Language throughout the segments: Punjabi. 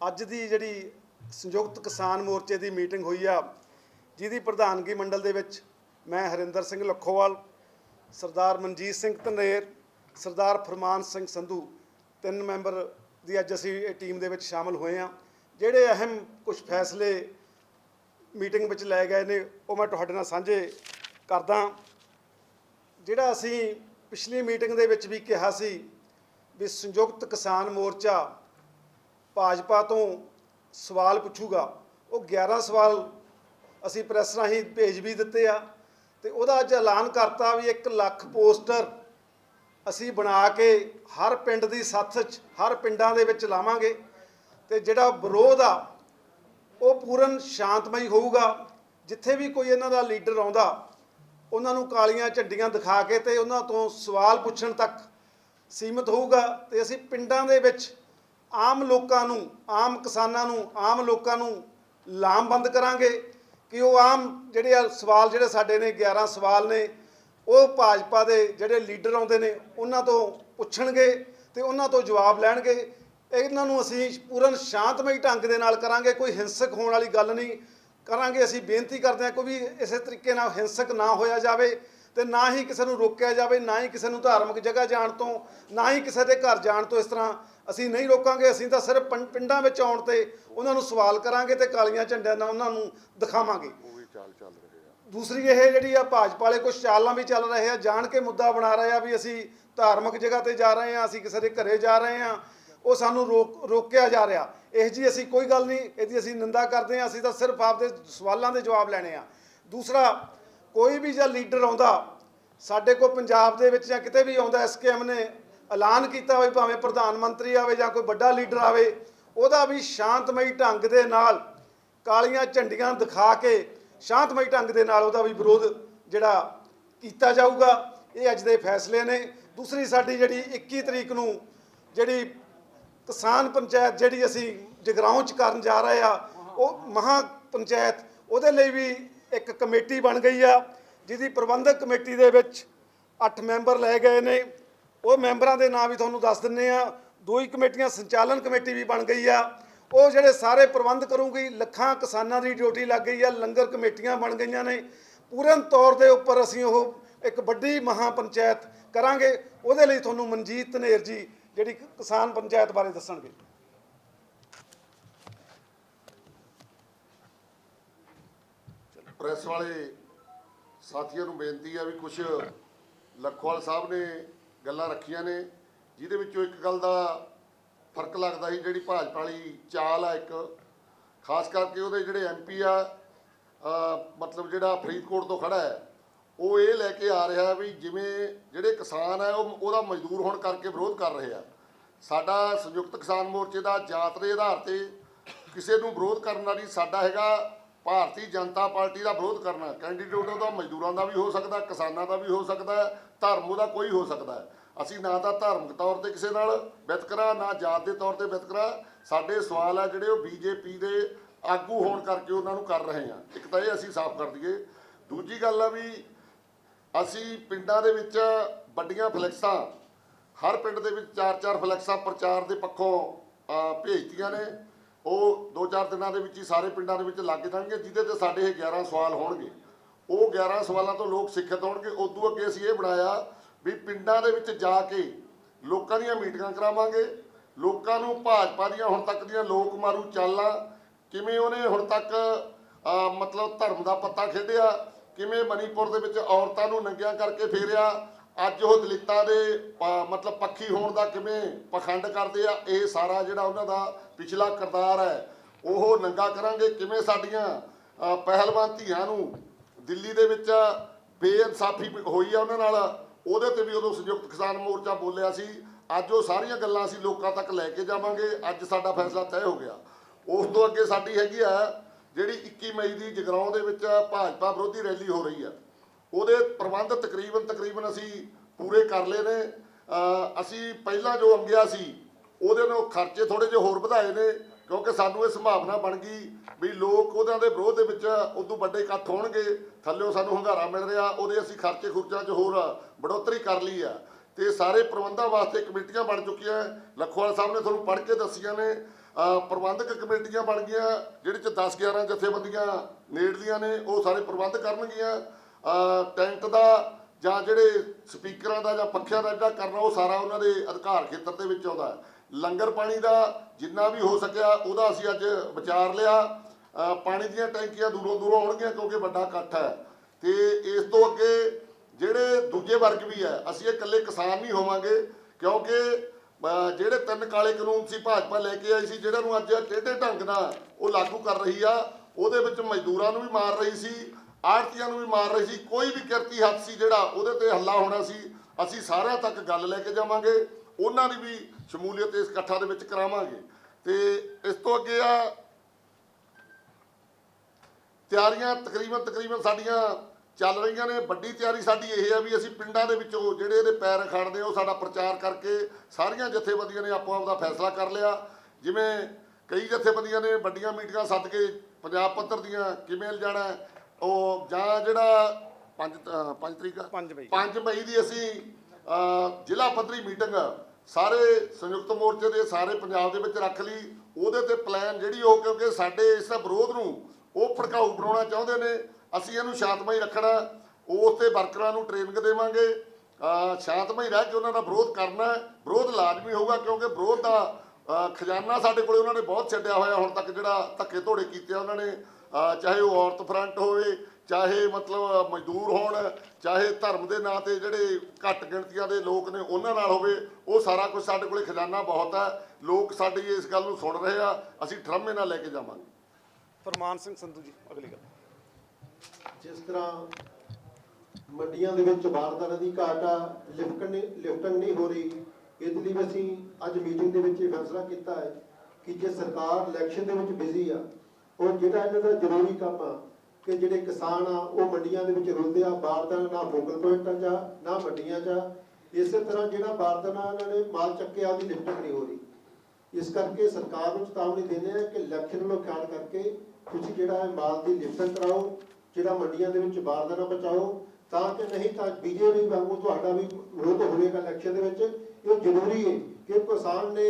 ਅੱਜ ਦੀ ਜਿਹੜੀ ਸੰਯੁਕਤ ਕਿਸਾਨ ਮੋਰਚੇ ਦੀ ਮੀਟਿੰਗ ਹੋਈ ਆ, ਜਿਹਦੀ ਪ੍ਰਧਾਨਗੀ ਮੰਡਲ ਦੇ ਵਿੱਚ ਮੈਂ ਹਰਿੰਦਰ ਸਿੰਘ ਲੱਖੋਵਾਲ, ਸਰਦਾਰ ਮਨਜੀਤ ਸਿੰਘ ਧਨੇਰ, ਸਰਦਾਰ ਫਰਮਾਨ ਸਿੰਘ ਸੰਧੂ, ਤਿੰਨ ਮੈਂਬਰ ਦੀ ਅੱਜ ਅਸੀਂ ਇਹ ਟੀਮ ਦੇ ਵਿੱਚ ਸ਼ਾਮਲ ਹੋਏ ਆ। ਜਿਹੜੇ ਅਹਿਮ ਕੁਝ ਫੈਸਲੇ ਮੀਟਿੰਗ ਵਿੱਚ ਲਏ ਗਏ ਨੇ, ਉਹ ਮੈਂ ਤੁਹਾਡੇ ਨਾਲ ਸਾਂਝੇ ਕਰਦਾ। ਜਿਹੜਾ ਅਸੀਂ ਪਿਛਲੀ ਮੀਟਿੰਗ ਦੇ ਵਿੱਚ ਵੀ ਕਿਹਾ ਸੀ ਵੀ ਸੰਯੁਕਤ ਕਿਸਾਨ ਮੋਰਚਾ ਭਾਜਪਾ ਤੋਂ ਸਵਾਲ ਪੁੱਛੂਗਾ। ਉਹ 11 ਸਵਾਲ ਅਸੀਂ ਪ੍ਰੈਸ ਰਾਹੀਂ ਭੇਜ ਵੀ ਦਿੱਤੇ ਆ ਤੇ ਉਹਦਾ ਅੱਜ ਐਲਾਨ ਕਰਤਾ ਵੀ 1 ਲੱਖ ਪੋਸਟਰ ਅਸੀਂ ਬਣਾ ਕੇ ਹਰ ਪਿੰਡ ਦੀ ਸੱਥ 'ਚ, ਹਰ ਪਿੰਡਾਂ ਦੇ ਵਿੱਚ ਲਾਵਾਂਗੇ ਤੇ ਜਿਹੜਾ ਵਿਰੋਧ ਆ, ਉਹ ਪੂਰਨ ਸ਼ਾਂਤਮਈ ਹੋਊਗਾ। ਜਿੱਥੇ ਵੀ ਕੋਈ ਇਹਨਾਂ ਦਾ ਲੀਡਰ ਆਉਂਦਾ, ਉਹਨਾਂ ਨੂੰ ਕਾਲੀਆਂ ਝੰਡੀਆਂ ਦਿਖਾ ਕੇ ਤੇ ਉਹਨਾਂ ਤੋਂ ਸਵਾਲ ਪੁੱਛਣ ਤੱਕ ਸੀਮਿਤ ਹੋਊਗਾ ਤੇ ਅਸੀਂ ਪਿੰਡਾਂ ਦੇ ਵਿੱਚ ਆਮ ਲੋਕਾਂ ਨੂੰ, ਆਮ ਕਿਸਾਨਾਂ ਨੂੰ, ਆਮ ਲੋਕਾਂ ਨੂੰ ਲਾਮਬੰਦ ਕਰਾਂਗੇ ਕਿ ਉਹ ਆਮ ਜਿਹੜੇ ਆ ਸਵਾਲ ਜਿਹੜੇ ਸਾਡੇ ਨੇ 11 ਸਵਾਲ ਨੇ, ਉਹ ਭਾਜਪਾ ਦੇ ਜਿਹੜੇ ਲੀਡਰ ਆਉਂਦੇ ਨੇ, ਉਹਨਾਂ ਤੋਂ ਪੁੱਛਣਗੇ ਤੇ ਉਹਨਾਂ ਤੋਂ ਜਵਾਬ ਲੈਣਗੇ। ਇਹਨਾਂ ਨੂੰ ਅਸੀਂ ਪੂਰਨ ਸ਼ਾਂਤਮਈ ਢੰਗ ਦੇ ਨਾਲ ਕਰਾਂਗੇ, ਕੋਈ ਹਿੰਸਕ ਹੋਣ ਵਾਲੀ ਗੱਲ ਨਹੀਂ ਕਰਾਂਗੇ। ਅਸੀਂ ਬੇਨਤੀ ਕਰਦੇ ਹਾਂ ਕੋਈ ਵੀ ਇਸੇ ਤਰੀਕੇ ਨਾਲ ਹਿੰਸਕ ਨਾ ਹੋਇਆ ਜਾਵੇ। ਤੇ ਨਾ ਹੀ ਕਿਸੇ ਨੂੰ ਰੋਕਿਆ ਜਾਵੇ ਨਾ ਹੀ ਕਿਸੇ ਨੂੰ ਧਾਰਮਿਕ ਜਗ੍ਹਾ ਜਾਣ ਤੋਂ ਨਾ ਹੀ ਕਿਸੇ ਦੇ ਘਰ ਜਾਣ ਤੋਂ ਇਸ ਤਰ੍ਹਾਂ ਅਸੀਂ ਨਹੀਂ ਰੋਕਾਂਗੇ ਅਸੀਂ ਤਾਂ ਸਿਰਫ ਪਿੰਡਾਂ ਵਿੱਚ ਆਉਣ ਤੇ ਉਹਨਾਂ ਨੂੰ ਸਵਾਲ ਕਰਾਂਗੇ ਤੇ ਕਾਲੀਆਂ ਝੰਡਿਆਂ ਨਾਲ ਉਹਨਾਂ ਨੂੰ ਦਿਖਾਵਾਂਗੇ। ਉਹ ਵੀ ਚਾਲ ਚੱਲ ਰਹੇ ਆ। ਦੂਸਰੀ ਇਹ ਜਿਹੜੀ ਆ ਭਾਜਪਾ ਵਾਲੇ ਕੁਝ ਚਾਲਾਂ ਵੀ ਚੱਲ ਰਹੇ ਆ ਜਾਣ ਕੇ ਮੁੱਦਾ ਬਣਾ ਰਹੇ ਆ ਵੀ ਅਸੀਂ ਧਾਰਮਿਕ ਜਗ੍ਹਾ ਤੇ ਜਾ ਰਹੇ ਆ ਅਸੀਂ ਕਿਸੇ ਦੇ ਘਰੇ ਜਾ ਰਹੇ ਆ ਉਹ ਸਾਨੂੰ ਰੋਕ ਰੋਕਿਆ ਜਾ ਰਿਹਾ। ਇਹ ਜੀ ਅਸੀਂ ਕੋਈ ਗੱਲ ਨਹੀਂ ਇਹਦੀ ਅਸੀਂ ਨਿੰਦਾ ਕਰਦੇ ਆ ਅਸੀਂ ਤਾਂ ਸਿਰਫ ਆਪਦੇ ਸਵਾਲਾਂ ਦੇ ਜਵਾਬ ਲੈਣੇ ਆ। ਦੂਸਰਾ ਕੋਈ ਵੀ ਜਾਂ ਲੀਡਰ ਆਉਂਦਾ, ਸਾਡੇ ਕੋਲ ਪੰਜਾਬ ਦੇ ਵਿੱਚ ਜਾਂ ਕਿਤੇ ਵੀ ਆਉਂਦਾ ਐਸਕੇਐਮ ਨੇ ਐਲਾਨ ਕੀਤਾ ਹੋਵੇ, ਭਾਵੇਂ ਪ੍ਰਧਾਨ ਮੰਤਰੀ ਆਵੇ ਜਾਂ ਕੋਈ ਵੱਡਾ ਲੀਡਰ ਆਵੇ, ਉਹਦਾ ਵੀ ਸ਼ਾਂਤਮਈ ਢੰਗ ਦੇ ਨਾਲ ਕਾਲੀਆਂ ਝੰਡੀਆਂ ਦਿਖਾ ਕੇ ਸ਼ਾਂਤਮਈ ਢੰਗ ਦੇ ਨਾਲ ਉਹਦਾ ਵੀ ਵਿਰੋਧ ਜਿਹੜਾ ਕੀਤਾ ਜਾਊਗਾ, ਇਹ ਅੱਜ ਦੇ ਫੈਸਲੇ ਨੇ। ਦੂਸਰੀ ਸਾਡੀ ਜਿਹੜੀ 21 ਤਰੀਕ ਨੂੰ ਜਿਹੜੀ ਕਿਸਾਨ ਪੰਚਾਇਤ ਜਿਹੜੀ ਅਸੀਂ ਜਗਰਾਉਂ ਚ ਕਰਨ ਜਾ ਰਹੇ ਆ, ਉਹ ਮਹਾ ਪੰਚਾਇਤ ਉਹਦੇ ਲਈ ਵੀ ਇੱਕ ਕਮੇਟੀ ਬਣ ਗਈ ਆ, ਜਿਹਦੀ ਪ੍ਰਬੰਧਕ ਕਮੇਟੀ ਦੇ ਵਿੱਚ 8 ਮੈਂਬਰ ਲਏ ਗਏ ਨੇ। ਉਹ ਮੈਂਬਰਾਂ ਦੇ ਨਾਂ ਵੀ ਤੁਹਾਨੂੰ ਦੱਸ ਦਿੰਨੇ ਆ। ਦੋ ਹੀ ਕਮੇਟੀਆਂ, ਸੰਚਾਲਨ ਕਮੇਟੀ ਵੀ ਬਣ ਗਈ ਆ। ਉਹ ਜਿਹੜੇ ਸਾਰੇ ਪ੍ਰਬੰਧ ਕਰੂਗੀ, ਲੱਖਾਂ ਕਿਸਾਨਾਂ ਦੀ ਡਿਊਟੀ ਲੱਗ ਗਈ ਆ, ਲੰਗਰ ਕਮੇਟੀਆਂ ਬਣ ਗਈਆਂ ਨੇ। ਪੂਰਨ ਤੌਰ ਦੇ ਉੱਪਰ ਅਸੀਂ ਉਹ ਇੱਕ ਵੱਡੀ ਮਹਾ ਪੰਚਾਇਤ ਕਰਾਂਗੇ। ਉਹਦੇ ਲਈ ਤੁਹਾਨੂੰ ਮਨਜੀਤ ਧਨੇਰ ਜੀ, ਜਿਹੜੀ ਕਿਸਾਨ ਪੰਚਾਇਤ ਬਾਰੇ ਦੱਸਣਗੇ। ਪ੍ਰੈਸ ਵਾਲੇ ਸਾਥੀਆਂ ਨੂੰ ਬੇਨਤੀ ਆ ਵੀ ਕੁਝ ਲਖਵਾਲ ਸਾਹਿਬ ਨੇ ਗੱਲਾਂ ਰੱਖੀਆਂ ਨੇ, ਜਿਹਦੇ ਵਿੱਚੋਂ ਇੱਕ ਗੱਲ ਦਾ ਫ਼ਰਕ ਲੱਗਦਾ ਸੀ, ਜਿਹੜੀ ਭਾਜਪਾ ਵਾਲੀ ਚਾਲ ਆ ਇੱਕ। ਖਾਸ ਕਰਕੇ ਉਹਦੇ ਜਿਹੜੇ ਐਮਪੀ ਆ ਮਤਲਬ ਜਿਹੜਾ ਫਰੀਦਕੋਟ ਤੋਂ ਖੜਾ ਹੈ, ਉਹ ਇਹ ਲੈ ਕੇ ਆ ਰਿਹਾ ਵੀ ਜਿਵੇਂ ਜਿਹੜੇ ਕਿਸਾਨ ਆ, ਉਹ ਉਹਦਾ ਮਜ਼ਦੂਰ ਹੋਣ ਕਰਕੇ ਵਿਰੋਧ ਕਰ ਰਹੇ ਆ। ਸਾਡਾ ਸੰਯੁਕਤ ਕਿਸਾਨ ਮੋਰਚੇ ਦਾ ਜਾਤ ਦੇ ਆਧਾਰ ਤੇ ਕਿਸੇ ਨੂੰ ਵਿਰੋਧ ਕਰਨ ਵਾਲੀ ਸਾਡਾ ਹੈਗਾ ਭਾਰਤੀ ਜਨਤਾ ਪਾਰਟੀ ਦਾ ਵਿਰੋਧ ਕਰਨਾ ਕੈਂਡੀਡੇਟ ਉਹਦਾ ਮਜ਼ਦੂਰਾਂ ਦਾ ਵੀ ਹੋ ਸਕਦਾ, ਕਿਸਾਨਾਂ ਦਾ ਵੀ ਹੋ ਸਕਦਾ ਧਰਮ ਉਹਦਾ ਕੋਈ ਹੋ ਸਕਦਾ ਅਸੀਂ ਨਾ ਤਾਂ ਧਾਰਮਿਕ ਤੌਰ ਤੇ ਕਿਸੇ ਨਾਲ ਵਿਤਕਰਾ ਨਾ ਜਾਤ ਦੇ ਤੌਰ ਤੇ ਵਿਤਕਰਾ ਸਾਡੇ ਸਵਾਲ ਆ ਜਿਹੜੇ ਉਹ ਬੀਜੇਪੀ ਦੇ ਆਗੂ ਹੋਣ ਕਰਕੇ ਉਹਨਾਂ ਨੂੰ ਕਰ ਰਹੇ ਆ ਇੱਕ ਤਾਂ ਇਹ ਅਸੀਂ ਸਾਫ਼ ਕਰ ਦਈਏ। ਦੂਜੀ ਗੱਲ ਆ ਵੀ ਅਸੀਂ ਪਿੰਡਾਂ ਦੇ ਵਿੱਚ ਵੱਡੀਆਂ ਫਲੈਕਸਾਂ, ਹਰ ਪਿੰਡ ਦੇ ਵਿੱਚ ਚਾਰ ਚਾਰ ਫਲੈਕਸਾਂ ਪ੍ਰਚਾਰ ਦੇ ਪੱਖੋਂ ਭੇਜਤੀਆਂ ਨੇ। ਉਹ ਦੋ ਚਾਰ ਦਿਨਾਂ ਦੇ ਵਿੱਚ ਹੀ ਸਾਰੇ ਪਿੰਡਾਂ ਦੇ ਵਿੱਚ ਲੱਗ ਜਾਣਗੇ, ਜਿਹਦੇ ਤੇ ਸਾਡੇ ਇਹ 11 ਸਵਾਲ ਹੋਣਗੇ। ਉਹ 11 ਸਵਾਲਾਂ ਤੋਂ ਲੋਕ ਸਿੱਖਿਅਤ ਹੋਣਗੇ। ਉਦੋਂ ਅੱਗੇ ਅਸੀਂ ਇਹ ਬਣਾਇਆ ਵੀ ਪਿੰਡਾਂ ਦੇ ਵਿੱਚ ਜਾ ਕੇ ਲੋਕਾਂ ਦੀਆਂ ਮੀਟਿੰਗਾਂ ਕਰਾਵਾਂਗੇ। ਲੋਕਾਂ ਨੂੰ ਭਾਜਪਾ ਦੀਆਂ ਹੁਣ ਤੱਕ ਦੀਆਂ ਲੋਕ ਮਾਰੂ ਚਾਲਾਂ, ਕਿਵੇਂ ਉਹਨੇ ਹੁਣ ਤੱਕ ਮਤਲਬ ਧਰਮ ਦਾ ਪੱਤਾ ਖੇਡਿਆ, ਕਿਵੇਂ ਮਨੀਪੁਰ ਦੇ ਵਿੱਚ ਔਰਤਾਂ ਨੂੰ ਨੰਗਿਆਂ ਕਰਕੇ ਫੇਰਿਆ ਅੱਜ ਉਹ ਦਲਿਤਾਂ ਦੇ ਪ- ਮਤਲਬ ਪੱਖੀ ਹੋਣ ਦਾ ਕਿਵੇਂ ਪਖੰਡ ਕਰਦੇ ਆ, ਇਹ ਸਾਰਾ ਜਿਹੜਾ ਉਹਨਾਂ ਦਾ ਪਿਛਲਾ ਕਿਰਦਾਰ ਹੈ, ਉਹ ਨੰਗਾ ਕਰਾਂਗੇ। ਕਿਵੇਂ ਸਾਡੀਆਂ ਪਹਿਲਵਾਨ ਧੀਆਂ ਨੂੰ ਦਿੱਲੀ ਦੇ ਵਿੱਚ ਬੇਇਨਸਾਫੀ ਹੋਈ ਆ ਉਹਨਾਂ ਨਾਲ, ਉਹਦੇ ਤੇ ਵੀ ਉਦੋਂ ਸੰਯੁਕਤ ਕਿਸਾਨ ਮੋਰਚਾ ਬੋਲਿਆ ਸੀ। ਅੱਜ ਉਹ ਸਾਰੀਆਂ ਗੱਲਾਂ ਅਸੀਂ ਲੋਕਾਂ ਤੱਕ ਲੈ ਕੇ ਜਾਵਾਂਗੇ। ਅੱਜ ਸਾਡਾ ਫੈਸਲਾ ਤੈਅ ਹੋ ਗਿਆ। ਉਸ ਤੋਂ ਅੱਗੇ ਸਾਡੀ ਹੈਗੀ ਆ, ਜਿਹੜੀ 21 ਮਈ ਦੀ ਜਗਰਾਉਂ ਦੇ ਵਿੱਚ ਭਾਜਪਾ ਵਿਰੋਧੀ ਰੈਲੀ ਹੋ ਰਹੀ ਆ। ਉਹਦੇ ਪ੍ਰਬੰਧ ਤਕਰੀਬਨ ਤਕਰੀਬਨ ਅਸੀਂ ਪੂਰੇ ਕਰ ਲਏ ਨੇ। ਅਸੀਂ ਪਹਿਲਾਂ ਜੋ ਅੰਗਿਆ ਸੀ, ਉਹਦੇ ਨੂੰ ਖਰਚੇ ਥੋੜੇ ਜਿਹਾ ਹੋਰ ਵਧਾਏ ਨੇ, ਕਿਉਂਕਿ ਸਾਨੂੰ ਇਹ ਸੰਭਾਵਨਾ ਬਣ ਗਈ ਵੀ ਲੋਕ ਉਹਨਾਂ ਦੇ ਵਿਰੋਧ ਦੇ ਵਿੱਚ ਉਦੋਂ ਵੱਡੇ ਇਕੱਠ ਹੋਣਗੇ ਥੱਲਿਓਂ ਸਾਨੂੰ ਹੰਗਾਰਾ ਮਿਲ ਰਿਹਾ, ਉਹਦੇ ਅਸੀਂ ਖਰਚੇ ਖੁਰਚਾਂ 'ਚ ਹੋਰ ਬੜੋਤਰੀ ਕਰ ਲਈ ਆ। ਤੇ ਸਾਰੇ ਪ੍ਰਬੰਧਾਂ ਵਾਸਤੇ ਕਮੇਟੀਆਂ ਬਣ ਚੁੱਕੀਆਂ, ਲੱਖੋਵਾਲ ਸਾਹਿਬ ਨੇ ਤੁਹਾਨੂੰ ਪੜ੍ਹ ਕੇ ਦੱਸੀਆਂ ਨੇ ਪ੍ਰਬੰਧਕ ਕਮੇਟੀਆਂ ਬਣ ਗਈਆਂ, ਜਿਹੜੇ ਚ 10 11 ਜਥੇਬੰਦੀਆਂ ਨੇੜਲੀਆਂ ਨੇ, ਉਹ ਸਾਰੇ ਪ੍ਰਬੰਧ ਕਰਨਗੀਆਂ। ਟੈਂਟ ਦਾ ਜਾਂ ਜਿਹੜੇ ਸਪੀਕਰਾਂ ਦਾ ਜਾਂ ਪੱਖਿਆਂ ਦਾ ਜਿਹੜਾ ਕਰਨਾ, ਉਹ ਸਾਰਾ ਉਹਨਾਂ ਦੇ ਅਧਿਕਾਰ ਖੇਤਰ ਦੇ ਵਿੱਚ ਆਉਂਦਾ ਹੈ। ਲੰਗਰ ਪਾਣੀ ਦਾ ਜਿੰਨਾ ਵੀ ਹੋ ਸਕਿਆ, ਉਹਦਾ ਅਸੀਂ ਅੱਜ ਵਿਚਾਰ ਲਿਆ। ਪਾਣੀ ਦੀਆਂ ਟੈਂਕੀਆਂ ਦੂਰੋਂ ਦੂਰੋਂ ਆਉਣਗੀਆਂ ਕਿਉਂਕਿ ਵੱਡਾ ਇਕੱਠ ਹੈ। ਤੇ ਇਸ ਤੋਂ ਅੱਗੇ ਜਿਹੜੇ ਦੂਜੇ ਵਰਗ ਵੀ ਹੈ, ਅਸੀਂ ਇਹ ਇਕੱਲੇ ਕਿਸਾਨ ਨਹੀਂ ਹੋਵਾਂਗੇ ਕਿਉਂਕਿ ਜਿਹੜੇ ਤਿੰਨ ਕਾਲੇ ਕਾਨੂੰਨ ਸੀ, ਭਾਜਪਾ ਲੈ ਕੇ ਆਈ ਸੀ ਜਿਹੜਾ ਨੂੰ ਅੱਜ ਟੇਢੇ ਢੰਗ ਨਾਲ ਉਹ ਲਾਗੂ ਕਰ ਰਹੀ ਆ, ਉਹਦੇ ਵਿੱਚ ਮਜ਼ਦੂਰਾਂ ਨੂੰ ਵੀ ਮਾਰ ਰਹੀ ਸੀ। ਆੜਤੀਆਂ ਨੂੰ ਵੀ ਮਾਰ ਰਹੀ ਸੀ, ਕੋਈ ਵੀ ਕਿਰਤੀ ਹੱਥ ਸੀ ਜਿਹੜਾ ਉਹਦੇ ਤੇ ਹੱਲਾ ਹੋਣਾ ਸੀ, ਅਸੀਂ ਸਾਰਿਆਂ ਤੱਕ ਗੱਲ ਲੈ ਕੇ ਜਾਵਾਂਗੇ, ਉਹਨਾਂ ਦੀ ਵੀ ਸ਼ਮੂਲੀਅਤ ਇਸ ਇਕੱਠਾ ਦੇ ਵਿੱਚ ਕਰਾਵਾਂਗੇ। ਤੇ ਇਸ ਤੋਂ ਅੱਗੇ ਆ, ਤਿਆਰੀਆਂ ਤਕਰੀਬਨ ਤਕਰੀਬਨ ਸਾਡੀਆਂ ਚੱਲ ਰਹੀਆਂ ਨੇ, ਵੱਡੀ ਤਿਆਰੀ ਸਾਡੀ ਇਹ ਆ ਵੀ ਅਸੀਂ ਪਿੰਡਾਂ ਦੇ ਵਿੱਚੋਂ ਜਿਹੜੇ ਇਹਦੇ ਪੈਰ ਅਖਾੜਦੇ ਉਹ ਸਾਡਾ ਪ੍ਰਚਾਰ ਕਰਕੇ ਸਾਰੀਆਂ ਜਥੇਬੰਦੀਆਂ ਨੇ ਆਪੋ ਆਪਦਾ ਫੈਸਲਾ ਕਰ ਲਿਆ। ਜਿਵੇਂ ਕਈ ਜਥੇਬੰਦੀਆਂ ਨੇ ਵੱਡੀਆਂ ਮੀਟਿੰਗਾਂ ਸੱਦ ਕੇ ਪੰਜਾਬ ਪੱਧਰ ਦੀਆਂ ਕਿਵੇਂ ਲਿਜਾਣਾ ਉਹ ਜਾਂ ਜਿਹੜਾ 5 5 ਤਰੀਕ ਆ? ਪੰਜ ਮਈ। 5 ਮਈ ਦੀ ਅਸੀਂ ਜ਼ਿਲ੍ਹਾ ਪੱਧਰੀ ਮੀਟਿੰਗ ਸਾਰੇ ਸੰਯੁਕਤ ਮੋਰਚੇ ਦੇ ਸਾਰੇ ਪੰਜਾਬ ਦੇ ਵਿੱਚ ਰੱਖ ਲਈ। ਉਹਦੇ ਤੇ ਪਲਾਨ ਜਿਹੜੀ ਉਹ ਕਿਉਂਕਿ ਸਾਡੇ ਇਸ ਵਿਰੋਧ ਨੂੰ ਉਹ ਭੜਕਾਊ ਬਣਾਉਣਾ ਚਾਹੁੰਦੇ ਨੇ। ਅਸੀਂ ਇਹਨੂੰ ਸ਼ਾਂਤਮਈ ਰੱਖਣਾ। ਉਸ ਤੇ ਵਰਕਰਾਂ ਨੂੰ ਟ੍ਰੇਨਿੰਗ ਦੇਵਾਂਗੇ। ਸ਼ਾਂਤਮਈ ਰਹਿ ਕੇ ਉਹਨਾਂ ਦਾ ਵਿਰੋਧ ਕਰਨਾ। ਵਿਰੋਧ ਲਾਜ਼ਮੀ ਹੋਊਗਾ ਕਿਉਂਕਿ ਵਿਰੋਧ ਦਾ ਖਜ਼ਾਨਾ ਸਾਡੇ ਕੋਲੇ ਉਹਨਾਂ ਨੇ ਬਹੁਤ ਛੱਡਿਆ ਹੋਇਆ। ਹੁਣ ਤੱਕ ਜਿਹੜਾ ਧੱਕੇ ਧੋੜੇ ਕੀਤੇ ਆ ਉਹਨਾਂ ਨੇ। ਚਾਹੇ ਉਹ ਔਰਤ ਫਰੰਟ ਹੋਵੇ ਚਾਹੇ ਮਤਲਬ ਮਜ਼ਦੂਰ ਹੋਣ ਚਾਹੇ ਧਰਮ ਦੇ ਨਾਂ ਤੇ ਜਿਹੜੇ ਘੱਟ ਗਿਣਤੀਆਂ ਦੇ ਲੋਕ ਨੇ ਉਹਨਾਂ ਨਾਲ ਹੋਵੇ ਉਹ ਸਾਰਾ ਕੁਝ ਸਾਡੇ ਕੋਲੇ ਖਜ਼ਾਨਾ ਬਹੁਤ ਹੈ ਲੋਕ ਸਾਡੀ ਇਸ ਗੱਲ ਨੂੰ ਸੁਣ ਰਹੇ ਆ ਅਸੀਂ ਠਰਮੇ ਨਾਲ ਲੈ ਕੇ ਜਾਵਾਂਗੇ। ਫਰਮਾਨ ਸਿੰਘ ਸੰਧੂ ਜੀ ਅਗਲੀ ਗੱਲ। ਜਿਸ ਤਰ੍ਹਾਂ ਮੰਡੀਆਂ ਦੇ ਵਿੱਚ ਬਾਰਦਾਨਾ ਦੀ ਘਾਟ ਆ ਲਿਫਟਣ ਨਹੀਂ ਲਿਫਟਣ ਨਹੀਂ ਹੋ ਰਹੀ ਇਹਦੇ ਲਈ ਵੀ ਅਸੀਂ ਅੱਜ ਮੀਟਿੰਗ ਦੇ ਵਿੱਚ ਇਹ ਫੈਸਲਾ ਕੀਤਾ ਹੈ ਕਿ ਜੇ ਸਰਕਾਰ ਇਲੈਕਸ਼ਨ ਦੇ ਵਿੱਚ ਬਿਜ਼ੀ ਆ ਔਰ ਜਿਹੜਾ ਇਹਨਾਂ ਦਾ ਜ਼ਰੂਰੀ ਕੰਮ ਆ ਕਿ ਜਿਹੜੇ ਕਿਸਾਨ ਆ, ਉਹ ਮੰਡੀਆਂ ਦੇ ਵਿੱਚ ਰੁਲਦੇ ਆ ਬਾਰਦਾਨਾ ਨਾ ਫੋਕਲ ਪੁਆਇੰਟਾਂ 'ਚ ਨਾ ਮੰਡੀਆਂ 'ਚ ਇਸੇ ਤਰ੍ਹਾਂ ਜਿਹੜਾ ਬਾਰਦਾਨਾ ਇਹਨਾਂ ਨੇ ਮਾਲ ਚੱਕਿਆ, ਉਹਦੀ ਲਿਫਟਣ ਨਹੀਂ ਹੋ ਰਹੀ। ਇਸ ਕਰਕੇ ਸਰਕਾਰ ਨੂੰ ਚੇਤਾਵਨੀ ਦਿੰਦੇ ਆ ਕਿ ਇਲੈਕਸ਼ਨ ਨੂੰ ਖਿਆਲ ਕਰਕੇ ਤੁਸੀਂ ਜਿਹੜਾ ਹੈ ਮਾਲ ਦੀ ਲਿਫਟਨ ਕਰਾਓ, ਜਿਹੜਾ ਮੰਡੀਆਂ ਦੇ ਵਿੱਚ ਬਾਰਦਾਨਾ ਬਚਾਓ। ਤਾਂ ਕਿ ਨਹੀਂ ਤਾਂ ਬੀਜੇਪੀ ਵਾਂਗੂ ਤੁਹਾਡਾ ਵੀ ਵਿਰੋਧ ਹੋਵੇਗਾ ਇਲੈਕਸ਼ਨ ਦੇ ਵਿੱਚ। ਇਹ ਜ਼ਰੂਰੀ ਹੈ ਕਿ ਕਿਸਾਨ ਨੇ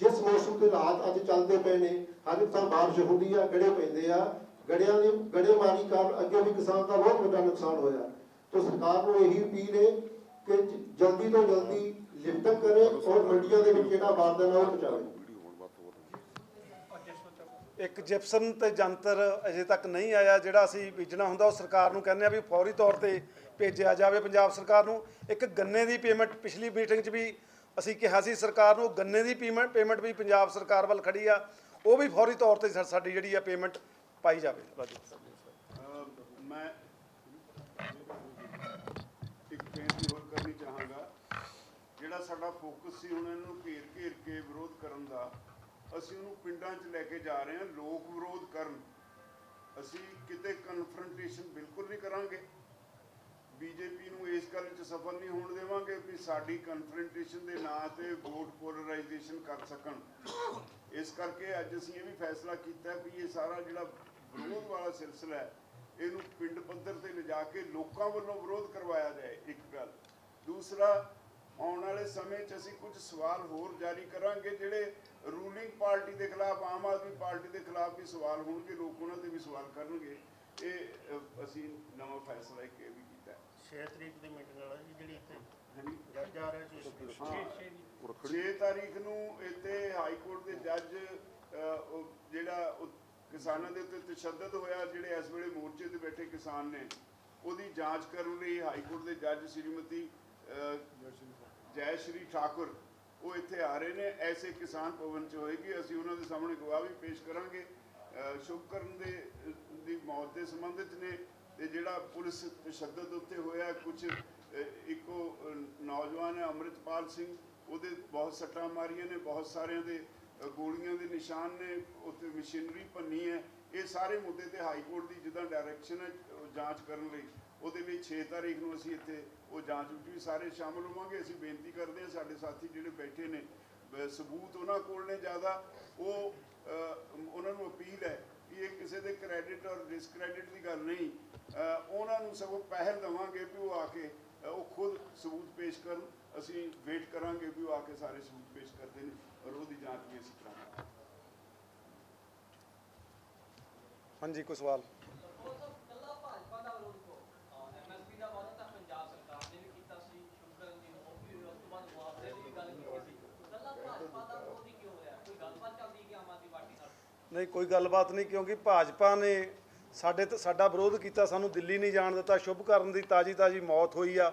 ਜਿਸ ਮੌਸਮ ਦੇ ਹਾਲਾਤ ਅੱਜ ਚੱਲਦੇ ਪਏ ਨੇ ਹਰ ਤਾਂ ਬਾਰਿਸ਼ ਹੁੰਦੀ ਆ, ਗੜੇ ਪੈਂਦੇ ਆ। ਗੜਿਆਂ ਦੀ ਗੜੇਮਾਰੀ ਕਾਰਨ ਅੱਗੇ ਵੀ ਕਿਸਾਨ ਦਾ ਬਹੁਤ ਵੱਡਾ ਨੁਕਸਾਨ ਹੋਇਆ। ਤਾਂ ਸਰਕਾਰ ਨੂੰ ਇਹੀ ਅਪੀਲ ਹੈ ਕਿ ਜਲਦੀ ਤੋਂ ਜਲਦੀ ਲਿਫਟਨ ਕਰੇ ਔਰ ਮੰਡੀਆਂ ਦੇ ਵਿੱਚ ਜਿਹੜਾ ਬਾਰਦਾਨਾ ਉਹ ਪਹੁੰਚਾਵੇ। ਇੱਕ ਜਿਪਸਨ ਤੇ ਜੰਤਰ ਅਜੇ ਤੱਕ ਨਹੀਂ ਆਇਆ, ਜਿਹੜਾ ਅਸੀਂ ਬੀਜਣਾ ਹੁੰਦਾ, ਉਹ ਸਰਕਾਰ ਨੂੰ ਕਹਿੰਦੇ ਆ ਵੀ ਫੌਰੀ ਤੌਰ ਤੇ ਭੇਜਿਆ ਜਾਵੇ ਪੰਜਾਬ ਸਰਕਾਰ ਨੂੰ। ਇੱਕ ਗੰਨੇ ਦੀ ਪੇਮੈਂਟ ਪਿਛਲੀ ਮੀਟਿੰਗ 'ਚ ਵੀ ਅਸੀਂ ਕਿਹਾ ਸੀ ਸਰਕਾਰ ਨੂੰ, ਗੰਨੇ ਦੀ ਪੇਮੈਂਟ ਪੇਮੈਂਟ ਵੀ ਪੰਜਾਬ ਸਰਕਾਰ ਵੱਲ ਖੜੀ ਆ। ਉਹ ਵੀ ਫੌਰੀ ਤੌਰ ਤੇ ਸਾ- ਸਾਡੀ ਜਿਹੜੀ ਆ ਪੇਮੈਂਟ ਪਾਈ ਜਾਵੇ। ਰਾਜੂ ਮੈਂ ਇੱਕ ਬੇਨਤੀ ਹੋਰ ਕਰਨੀ ਚਾਹਾਂਗਾ। ਜਿਹੜਾ ਸਾਡਾ ਫੋਕਸ ਸੀ ਹੁਣ ਇਹਨੂੰ ਘੇਰ ਘੇਰ ਕੇ ਵਿਰੋਧ ਕਰਨ ਦਾ, ਅਸੀਂ ਉਹਨੂੰ ਪਿੰਡਾਂ 'ਚ ਲੈ ਕੇ ਜਾ ਰਹੇ ਹਾਂ, ਲੋਕ ਵਿਰੋਧ ਕਰਨ। ਅਸੀਂ ਕਿਤੇ ਕਨਫਰੰਟੇਸ਼ਨ ਬਿਲਕੁਲ ਨਹੀਂ ਕਰਾਂਗੇ। ਬੀਜੇਪੀ ਨੂੰ ਇਸ ਗੱਲ 'ਚ ਸਫਲ ਨਹੀਂ ਹੋਣ ਦੇਵਾਂਗੇ ਵੀ ਸਾਡੀ ਕਨਫਰੰਟੇਸ਼ਨ ਦੇ ਨਾਂ ਤੇ ਵੋਟ ਪੋਲਰਾਈਜੇਸ਼ਨ ਕਰ ਸਕਣ। ਇਸ ਕਰਕੇ ਅੱਜ ਅਸੀਂ ਇਹ ਵੀ ਫੈਸਲਾ ਕੀਤਾ ਹੈ ਇਹ ਸਾਰਾ ਜਿਹੜਾ ਵਿਰੋਧ ਵਾਲਾ ਸਿਲਸਿਲਾ ਹੈ, ਇਹਨੂੰ ਪਿੰਡ ਪੱਧਰ ਤੇ ਲਿਜਾ ਕੇ ਲੋਕਾਂ ਵੱਲੋਂ ਵਿਰੋਧ ਕਰਵਾਇਆ ਜਾਏ, ਇੱਕ ਗੱਲ। ਦੂਸਰਾ, ਆਉਣ ਵਾਲੇ ਸਮੇਂ 'ਚ ਅਸੀਂ ਕੁਝ ਸਵਾਲ ਹੋਰ ਜਾਰੀ ਕਰਾਂਗੇ ਜਿਹੜੇ ਰੂਲਿੰਗ ਪਾਰਟੀ ਦੇ ਖਿਲਾਫ, ਆਮ ਆਦਮੀ ਪਾਰਟੀ ਦੇ ਖਿਲਾਫ ਵੀ ਸਵਾਲ ਹੋਣਗੇ, ਲੋਕ ਉਹਨਾਂ ਤੇ ਵੀ ਸਵਾਲ ਕਰਨਗੇ। ਇਹ ਅਸੀਂ ਨਵਾਂ ਫੈਸਲਾ ਇੱਕ ਇਹ ਵੀ ਕੀਤਾ। 6 ਤਰੀਕ ਦੀ ਮੀਟਿੰਗ ਵਾਲਾ ਜਿਹੜੀ ਇੱਥੇ ਹਾਂਜੀ 6 ਤਾਰੀਖ ਨੂੰ ਇੱਥੇ ਹਾਈ ਕੋਰਟ ਦੇ ਜੱਜ ਜਿਹੜਾ ਕਿਸਾਨਾਂ ਦੇ ਉੱਤੇ ਤਸ਼ੱਦਦ ਹੋਇਆ ਜਿਹੜੇ ਇਸ ਵੇਲੇ ਮੋਰਚੇ ਤੇ ਬੈਠੇ ਕਿਸਾਨ ਨੇ ਉਹਦੀ ਜਾਂਚ ਕਰਨ ਲਈ ਹਾਈ ਕੋਰਟ ਦੇ ਜੱਜ ਸ਼੍ਰੀਮਤੀ ਜੈ ਸ਼੍ਰੀ ਠਾਕੁਰ ਉਹ ਇੱਥੇ ਆ ਰਹੇ ਨੇ। ਐਸੇ ਕਿਸਾਨ ਭਵਨ ਚ ਹੋਏਗੀ। ਅਸੀਂ ਉਹਨਾਂ ਦੇ ਸਾਹਮਣੇ ਗਵਾਹ ਵੀ ਪੇਸ਼ ਕਰਾਂਗੇ। ਅ, ਸ਼ੁਭਕਰਨ ਦੇ ਦੀ ਮੌਤ ਦੇ ਸੰਬੰਧਿਤ ਨੇ ਤੇ ਜਿਹੜਾ ਪੁਲਿਸ ਤਸ਼ੱਦਦ ਉੱਤੇ ਹੋਇਆ ਕੁਝ ਇੱਕੋ ਅ, ਨੌਜਵਾਨ ਹੈ ਅੰਮ੍ਰਿਤਪਾਲ ਸਿੰਘ ਉਹਦੇ ਬਹੁਤ ਸੱਟਾਂ ਮਾਰੀਆਂ ਨੇ ਬਹੁਤ ਸਾਰਿਆਂ ਦੇ ਗੋਲੀਆਂ ਦੇ ਨਿਸ਼ਾਨ ਨੇ ਉੱਥੇ ਮਸ਼ੀਨਰੀ ਭੰਨੀ ਹੈ। ਇਹ ਸਾਰੇ ਮੁੱਦੇ ਤੇ ਹਾਈ ਕੋਰਟ ਦੀ ਜਿੱਦਾਂ ਡਾਇਰੈਕਸ਼ਨ ਹੈ ਜਾਂਚ ਕਰਨ ਲਈ। ਉਹਦੇ ਲਈ 6 ਤਾਰੀਖ ਨੂੰ ਅਸੀਂ ਇੱਥੇ ਉਹ ਜਾਂਚ ਵਿੱਚ ਵੀ ਸਾਰੇ ਸ਼ਾਮਲ ਹੋਵਾਂਗੇ। ਅਸੀਂ ਬੇਨਤੀ ਕਰਦੇ ਹਾਂ ਸਾਡੇ ਸਾਥੀ ਜਿਹੜੇ ਬੈਠੇ ਨੇ ਸਬੂਤ ਉਹਨਾਂ ਕੋਲ ਨੇ ਜ਼ਿਆਦਾ। ਉਹ ਉਹਨਾਂ ਨੂੰ ਅਪੀਲ ਹੈ ਕਿ ਇਹ ਕਿਸੇ ਦੇ ਕ੍ਰੈਡਿਟ ਔਰ ਡਿਸਕ੍ਰੈਡਿਟ ਦੀ ਗੱਲ ਨਹੀਂ। ਉਹਨਾਂ ਨੂੰ ਸਗੋਂ ਪਹਿਲ ਦੇਵਾਂਗੇ ਵੀ ਉਹ ਆ ਕੇ ਸਬੂਤ ਅਸੀਂ ਵੇਟ ਕਰਾਂਗੇ ਵੀ ਉਹ ਆ ਕੇ ਸਾਰੇ ਸਬੂਤ ਪੇਸ਼ ਕਰਦੇ ਨੇ ਔਰ ਉਹਦੀ ਜਾਂਚ ਵੀ ਅਸੀਂ ਕਰਾਂਗੇ। ਹਾਂਜੀ, ਕੋਈ ਸਵਾਲ? ਨਹੀਂ, ਕੋਈ ਗੱਲਬਾਤ ਨਹੀਂ, ਕਿਉਂਕਿ ਭਾਜਪਾ ਨੇ ਸਾਡੇ ਤੇ, ਸਾਡਾ ਵਿਰੋਧ ਕੀਤਾ, ਸਾਨੂੰ ਦਿੱਲੀ ਨਹੀਂ ਜਾਣ ਦਿੱਤਾ, ਸ਼ੁਭ ਕਰਨ ਦੀ ਤਾਜੀ ਤਾਜੀ ਮੌਤ ਹੋਈ ਆ।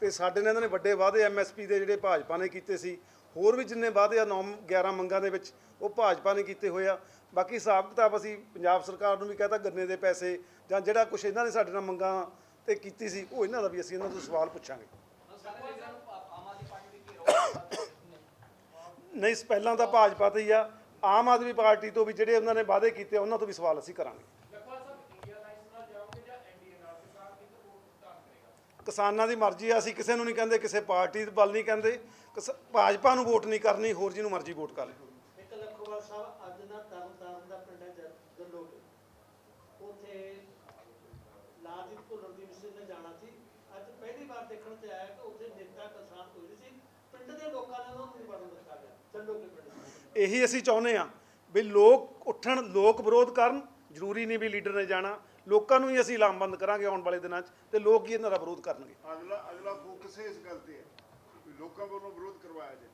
ਤੇ ਸਾਡੇ ਨਾਲ ਇਹਨਾਂ ਨੇ ਵੱਡੇ ਵਾਅਦੇ ਐਮਐਸਪੀ ਦੇ ਜਿਹੜੇ ਭਾਜਪਾ ਨੇ ਕੀਤੇ ਸੀ, ਹੋਰ ਵੀ ਜਿੰਨੇ ਵਾਅਦੇ ਆ 9 11 ਮੰਗਾਂ ਦੇ ਵਿੱਚ ਉਹ ਭਾਜਪਾ ਨੇ ਕੀਤੇ ਹੋਏ ਆ। ਬਾਕੀ ਹਿਸਾਬ ਕਿਤਾਬ ਅਸੀਂ ਪੰਜਾਬ ਸਰਕਾਰ ਨੂੰ ਵੀ ਕਹਤਾ ਗੰਨੇ ਦੇ ਪੈਸੇ ਜਾਂ ਜਿਹੜਾ ਕੁਝ ਇਹਨਾਂ ਨੇ ਸਾਡੇ ਨਾਲ ਮੰਗਾਂ ਤੇ ਕੀਤੀ ਸੀ, ਉਹ ਇਹਨਾਂ ਦਾ ਵੀ ਅਸੀਂ ਇਹਨਾਂ ਤੋਂ ਸਵਾਲ ਪੁੱਛਾਂਗੇ। ਨਹੀਂ, ਪਹਿਲਾਂ ਤਾਂ ਭਾਜਪਾ ਤੇ ਹੀ ਆ। ਆਮ ਆਦਮੀ ਪਾਰਟੀ ਤੋਂ ਵੀ ਜਿਹੜੇ ਉਹਨਾਂ ਨੇ ਵਾਅਦੇ ਕੀਤੇ ਉਹਨਾਂ ਤੋਂ ਵੀ ਸਵਾਲ ਅਸੀਂ ਕਰਾਂਗੇ। ਕਿਸਾਨਾਂ ਦੀ ਮਰਜ਼ੀ ਆ ਅਸੀਂ ਕਿਸੇ ਨੂੰ ਨਹੀਂ ਕਹਿੰਦੇ ਕਿਸੇ ਪਾਰਟੀ ਦੇ ਵੱਲ ਨਹੀਂ ਕਹਿੰਦੇ ਕਿਸ- ਭਾਜਪਾ ਨੂੰ ਵੋਟ ਨਹੀਂ ਕਰਨੀ ਹੋਰ ਜਿਹਨੂੰ ਮਰਜ਼ੀ ਵੋਟ ਕਰ ਲਓ। ਇੱਕ ਲੱਖੋਵਾਲ ਸਾਹਿਬ ਅੱਜ ਨਾ ਤਰਨ ਤਾਰਨ ਦਾ ਪਿੰਡ ਹੈ ਜਰ- ਜਰਲੋਟ ਉੱਥੇ ਲਾਲਜੀਤ ਭੁੱਲਰ ਦੀ ਮਿਸਰ ਨੇ ਜਾਣਾ ਸੀ। ਅੱਜ ਪਹਿਲੀ ਵਾਰ ਦੇਖਣ ਤੇ ਆਇਆ ਕਿ ਉੱਥੇ ਨੇਤਾ ਕਿਸਾਨ ਕੋਈ ਨਹੀਂ ਸੀ। ਪਿੰਡ ਦੇ ਲੋਕਾਂ ਨੇ ਉਹਨਾਂ ਨੂੰ ਨਹੀਂ ਵੜਨ ਦਿੱਤਾ ਗਿਆ ਜਰਲੋਟ ਦੇ ਪਿੰਡ ਇਹੀ ਅਸੀਂ ਚਾਹੁੰਦੇ ਆ ਵੀ ਲੋਕ ਉੱਠਣ ਲੋਕ ਵਿਰੋਧ ਕਰਨ ਜ਼ਰੂਰੀ ਨਹੀਂ ਵੀ ਲੀਡਰ ਨੇ ਜਾਣਾ। ਲੋਕਾਂ ਨੂੰ ਹੀ ਅਸੀਂ ਲਾਮਬੰਦ ਕਰਾਂਗੇ ਆਉਣ ਵਾਲੇ ਦਿਨਾਂ 'ਚ ਤੇ ਲੋਕ ਹੀ ਇਹਨਾਂ ਦਾ ਵਿਰੋਧ ਕਰਨਗੇ। ਅਗਲਾ ਅਗਲਾ ਫੋਕਸ ਇਸ ਗੱਲ ਤੇ ਹੈ। ਵੀ ਲੋਕਾਂ ਵੱਲੋਂ ਵਿਰੋਧ ਕਰਵਾਇਆ ਜਾਏ।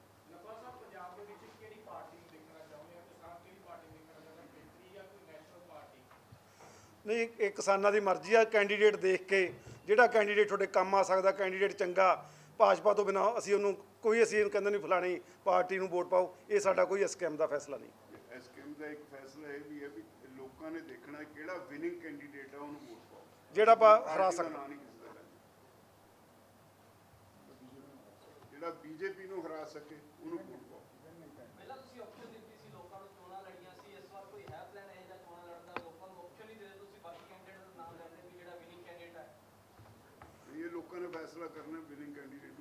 ਨਹੀਂ ਇਹ ਕਿਸਾਨਾਂ ਦੀ ਮਰਜ਼ੀ ਆ ਕੈਂਡੀਡੇਟ ਦੇਖ ਕੇ ਜਿਹੜਾ ਕੈਂਡੀਡੇਟ ਤੁਹਾਡੇ ਕੰਮ ਆ ਸਕਦਾ ਕੈਂਡੀਡੇਟ ਚੰਗਾ ਭਾਜਪਾ ਤੋਂ ਬਿਨਾ ਅਸੀਂ ਉਹਨੂੰ ਕੋਈ ਅਸੀਂ ਇਹਨੂੰ ਕਹਿੰਦੇ ਨਹੀਂ ਫਲਾਣੀ ਪਾਰਟੀ ਨੂੰ ਵੋਟ ਪਾਓ ਇਹ ਸਾਡਾ ਕੋਈ ਸਕੈਮ ਦਾ ਫੈਸਲਾ ਨਹੀਂ। ਸਕੀਮ ਦਾ ਇੱਕ ਫੈਸਲਾ ਇਹ ਵੀ ਹੈ ਵੀ ਲੋਕਾਂ ਨੇ ਦੇਖਣਾ ਕਿਹੜਾ ਵਿਨਿੰਗ ਕੈਂਡੀਡੇਟ ਹੈ ਉਹਨੂੰ ਵੋਟ ਪਾਓ। ਜਿਹੜਾ ਆਪਾਂ ਹਰਾ ਸਕਦੇ। ਲੈਣਾ। ਜਿਹੜਾ ਬੀਜੇਪੀ ਨੂੰ ਹਰਾ ਸਕੇ ਉਹਨੂੰ ਵੋਟ ਪਾਓ। ਪਹਿਲਾਂ ਤੁਸੀਂ ਆਪਸ਼ਨ ਦਿੱਤੀ ਸੀ ਲੋਕਾਂ ਨੂੰ ਚੋਣਾਂ ਲੜੀਆਂ ਸੀ ਇਸ ਵਾਰ ਕੋਈ ਹੈ ਪਲਾਨ ਇਹ ਜਾਂ ਚੋਣਾਂ ਲੜਨ ਦਾ? ਲੋਕਾਂ ਨੂੰ ਆਪਸ਼ਨ ਹੀ ਦੇ ਦਿਓ ਤੁਸੀਂ ਬਾਕੀ ਕੈਂਡੀਡੇਟ ਦਾ ਨਾਮ ਲੈਂਦੇ ਵੀ ਜਿਹੜਾ ਵਿਨਿੰਗ ਕੈਂਡੀਡੇਟ ਹੈ ਇਹ ਲੋਕਾਂ ਨੇ ਫੈਸਲਾ ਕਰਨਾ ਵਿਨਿੰਗ ਕੈਂਡੀਡੇਟ